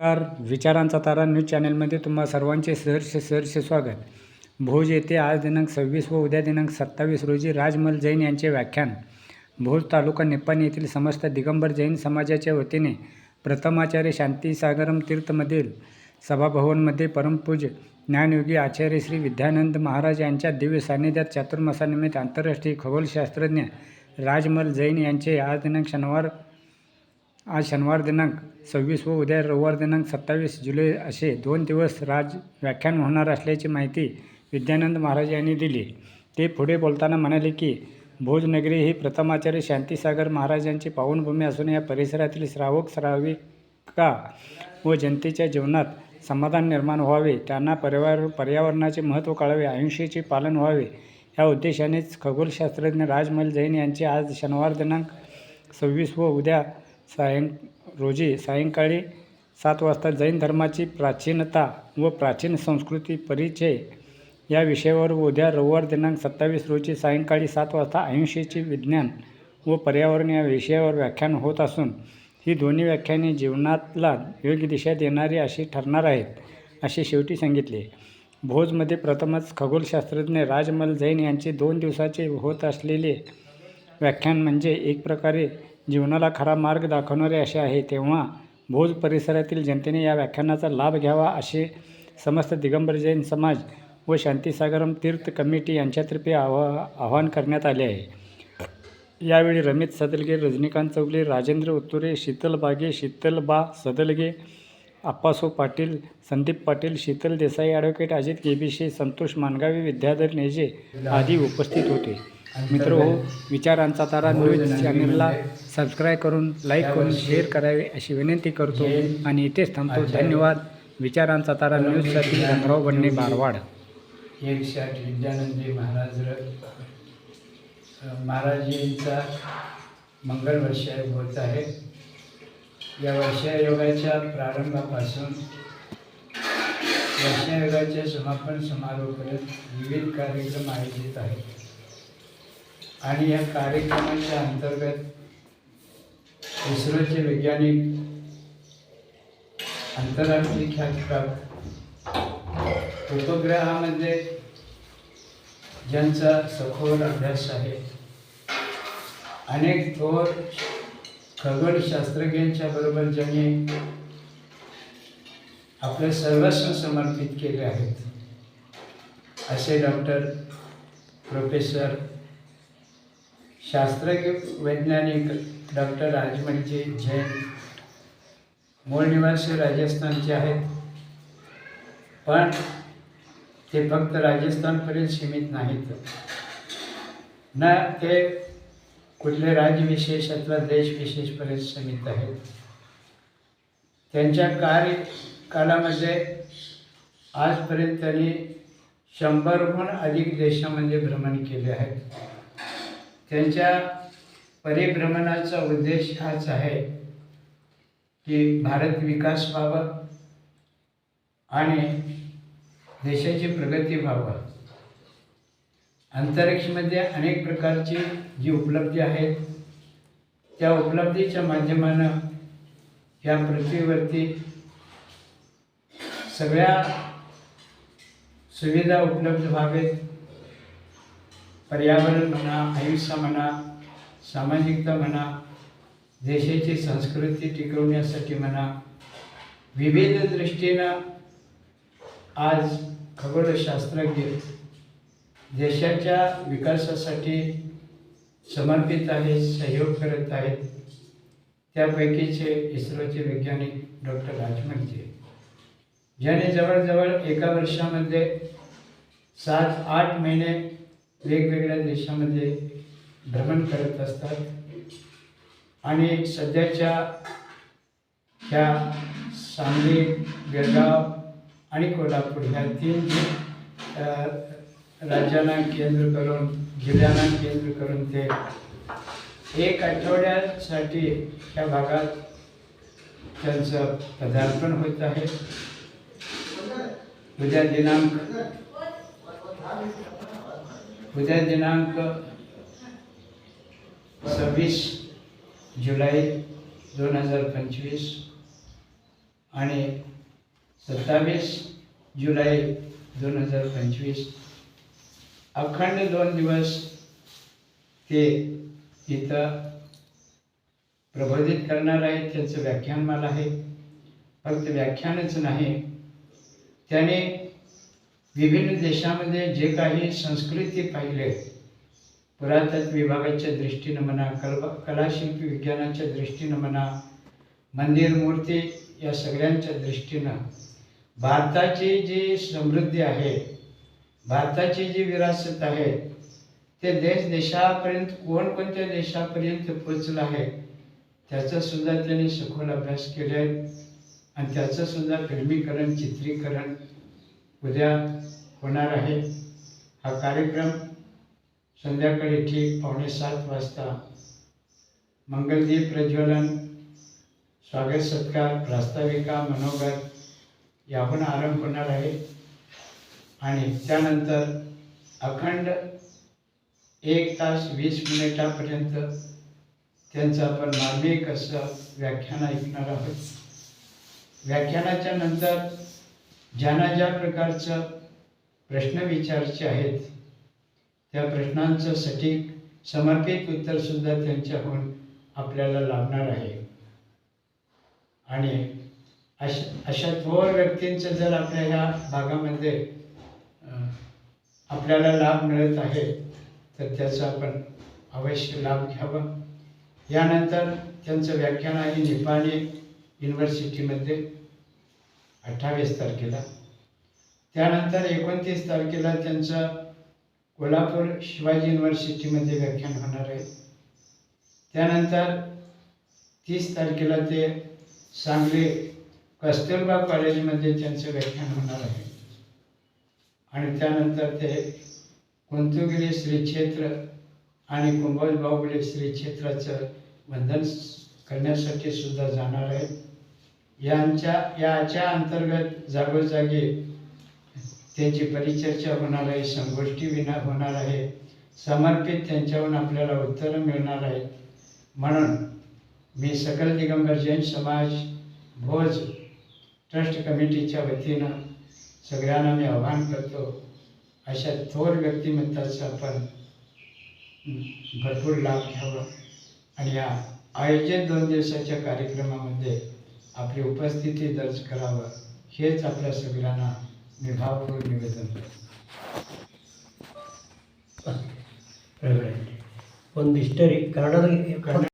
नमस्कार. विचारांचा तारा न्यूज चॅनलमध्ये तुम्हा सर्वांचे सहर्ष सहर्ष स्वागत. भोज येथे आज दिनांक सव्वीस व उद्या दिनांक सत्तावीस रोजी राजमल जैन यांचे व्याख्यान. भोज तालुका निप्पाणी येथील समस्त दिगंबर जैन समाजाच्या वतीने प्रथमाचार्य शांतीसागरम तीर्थमधील सभाभवनमध्ये परमपूज ज्ञानयोगी आचार्य श्री विद्यानंद महाराज यांच्या दिव्य सान्निध्यात चातुर्मासानिमित्त आंतरराष्ट्रीय खगोलशास्त्रज्ञ राजमल जैन यांचे आज दिनांक शनिवार आज शनिवार दिनांक सव्वीस व उद्या रविवार दिनांक सत्तावीस जुलै असे दोन दिवस राज व्याख्यान होणार असल्याची माहिती विद्यानंद महाराज यांनी दिली. ते पुढे बोलताना म्हणाले की भोजनगरी ही प्रथमाचार्य शांतीसागर महाराज यांची पावनभूमी असून या परिसरातील श्रावक श्राविका व जनतेच्या जीवनात समाधान निर्माण व्हावे. त्यांना पर्यावर पर्यावरणाचे महत्त्व कळावे आयुष्याचे पालन व्हावे. या उद्देशानेच खगोलशास्त्रज्ञ राजमल जैन यांचे आज शनिवार दिनांक सव्वीस व उद्या सायं रोजी सायंकाळी सात वाजता जैन धर्माची प्राचीनता व प्राचीन संस्कृती परिचय या विषयावर उद्या रविवार दिनांक सत्तावीस रोजी सायंकाळी सात वाजता अहिंसेचे विज्ञान व पर्यावरण या विषयावर व्याख्यान होत असून ही दोन्ही व्याख्याने जीवनातला योग्य दिशा देणारी अशी ठरणार आहेत असे शेवटी सांगितले. भोजमध्ये प्रथमच खगोलशास्त्रज्ञ राजमल जैन यांचे दोन दिवसाचे होत असलेले व्याख्यान म्हणजे एक प्रकारे जीवनाला खरा मार्ग दाखवणारे असे आहे तेव्हा भोज परिसरातील जनतेने या व्याख्यानाचा लाभ घ्यावा असे समस्त दिगंबर जैन समाज व शांतीसागरम तीर्थ कमिटी यांच्यातर्फे आवा आवाहन करण्यात आले आहे. यावेळी रमेश सदलगे रजनीकांत चौगले राजेंद्र उत्तुरे शीतल बागे शीतलबा सदलगे आप्पासो पाटील संदीप पाटील शीतल देसाई ॲडव्होकेट अजित गेबिशे संतोष मानगावे विद्याधर नेजे आदी उपस्थित होते. मित्र हो विचारांचा तारा न्यूज चॅनलला सबस्क्राईब करून लाईक करून शेअर करावे अशी विनंती करतो आणि इथेच थांबतो. धन्यवाद. विचारांचा तारा न्यूजसाठी रंगराव बन्ने बारवाड. एक शाट विद्यानंदी महाराज महाराजींचा मंगल वर्ष होत आहे. या वर्षायोगाच्या प्रारंभापासून वर्षायोगाचे समापन समारोहपर्यंत विविध कार्यक्रम आयोजित आहेत. आणि या कार्यक्रमाच्या अंतर्गत इस्रोचे वैज्ञानिक आंतरराष्ट्रीय ख्यातप्राप्त उपग्रहामध्ये ज्यांचा सखोल अभ्यास आहे अनेक थोर खगोलशास्त्रज्ञांच्या बरोबर ज्यांनी आपले सर्वस्व समर्पित केले आहेत असे डॉक्टर प्रोफेसर शास्त्रज्ञ वैज्ञानिक डॉक्टर राजमणजी जैन मूळ निवासी राजस्थानचे आहेत. पण ते फक्त राजस्थानपर्यंत सीमित नाहीत. ना ते कुठले राज्यविशेष अथवा देशविशेषपर्यंत सीमित आहेत. त्यांच्या कार्य काळामध्ये आजपर्यंत त्यांनी शंभरहून अधिक देशामध्ये भ्रमण केले आहे त्यांच्या परिभ्रमणाचा उद्देश हाच आहे की भारत विकास व्हावा आणि देशाची प्रगती व्हावं. अंतरिक्षमध्ये अनेक प्रकारची जी उपलब्धी आहेत त्या उपलब्धीच्या माध्यमानं या पृथ्वीवरती सगळ्या सुविधा उपलब्ध व्हावेत. पर्यावरण म्हणा आयुष्य म्हणा सामाजिकता म्हणा देशाची संस्कृती टिकवण्यासाठी म्हणा विविध दृष्टीनं आज खगोलशास्त्रज्ञ देशाच्या विकासासाठी समर्पित आहेत सहयोग करत आहेत. त्यापैकीचे इस्रोचे वैज्ञानिक डॉक्टर राजमणजे. ज्याने जवळजवळ एका वर्षामध्ये सात आठ महिने वेगवेगळ्या देशामध्ये भ्रमण करत असतात. आणि सध्याच्या ह्या सांगली बेळगाव आणि कोल्हापूर ह्या तीन राज्यांना केंद्र करून जिल्ह्यांना केंद्र करून ते एक आठवड्यासाठी ह्या भागात त्यांचं पदार्पण होत आहे. उद्या दिनांक उद्या दिनांक सव्वीस जुलै दोन हजार पंचवीस आणि सत्तावीस जुलै दोन हजार पंचवीस. अखंड दोन दिवस ते इथं प्रबोधित करणार आहेत त्यांचं व्याख्यानमाला आहे. फक्त व्याख्यानच नाही त्याने विभिन्न देशामध्ये जे काही संस्कृती पाहिले पुरातत्व विभागाच्या दृष्टीनं म्हणा कल्प कलाशिल्पी विज्ञानाच्या दृष्टीनं म्हणा मंदिर मूर्ती या सगळ्यांच्या दृष्टीनं भारताची जी समृद्धी आहे भारताची जी विरासत आहे ते देश देशापर्यंत कोणकोणत्या देशापर्यंत पोचलं आहे त्याचा सुद्धा त्यांनी सखोल अभ्यास केले आहे आणि त्याचं सुद्धा फिल्मीकरण चित्रीकरण उद्या होणार आहे. हा कार्यक्रम संध्याकाळी ठीक पावणे सात वाजता. मंगलदीप प्रज्वलन स्वागत सत्कार प्रास्ताविका मनोगत याहून आरंभ होणार आहे. आणि त्यानंतर अखंड एक तास वीस मिनिटापर्यंत त्यांचं आपण मार्मिक असं व्याख्यान ऐकणार आहोत. व्याख्यानाच्या नंतर ज्यांना ज्या प्रकारचं प्रश्न विचारचे आहेत त्या प्रश्नांचं सटीक समर्पित उत्तरसुद्धा त्यांच्याहून आपल्याला लाभणार आहे. आणि अशा अशा थोर व्यक्तींचं जर आपल्या ह्या भागामध्ये आपल्याला लाभ मिळत आहे तर त्याचा आपण अवश्य लाभ घ्यावा. यानंतर त्यांचं व्याख्यान आहे निपाणी युनिव्हर्सिटीमध्ये. अठ्ठावीस तारखेला. त्यानंतर एकोणतीस तारखेला त्यांचं कोल्हापूर शिवाजी युनिव्हर्सिटीमध्ये व्याख्यान होणार आहे. त्यानंतर तीस तारखेला ते सांगली कस्तुरबा कॉलेजमध्ये त्यांचं व्याख्यान होणार आहे. आणि त्यानंतर ते कुंतुगिरी श्रीक्षेत्र आणि कुंभोज बाहुबली श्रीक्षेत्राचं वंदन करण्यासाठी सुद्धा जाणार आहे यांच्या याच्या अंतर्गत जागोजागी त्यांची परिचर्चा होणार आहे संगोष्ठी विना होणार आहे. समर्पित त्यांच्याहून आपल्याला उत्तरं मिळणार आहेत म्हणून मी सकल दिगंबर जैन समाज भोज ट्रस्ट कमिटीच्या वतीनं सगळ्यांना मी आवाहन करतो अशा थोर व्यक्तिमत्वाचा आपण भरपूर लाभ घ्यावा. आणि या आयोजित दोन दिवसाच्या कार्यक्रमामध्ये आपली उपस्थिती दर्ज करावं हेच आपल्या सगळ्यांना निभावपूर्ण निवेदन पण दिसतरी कर्नाटक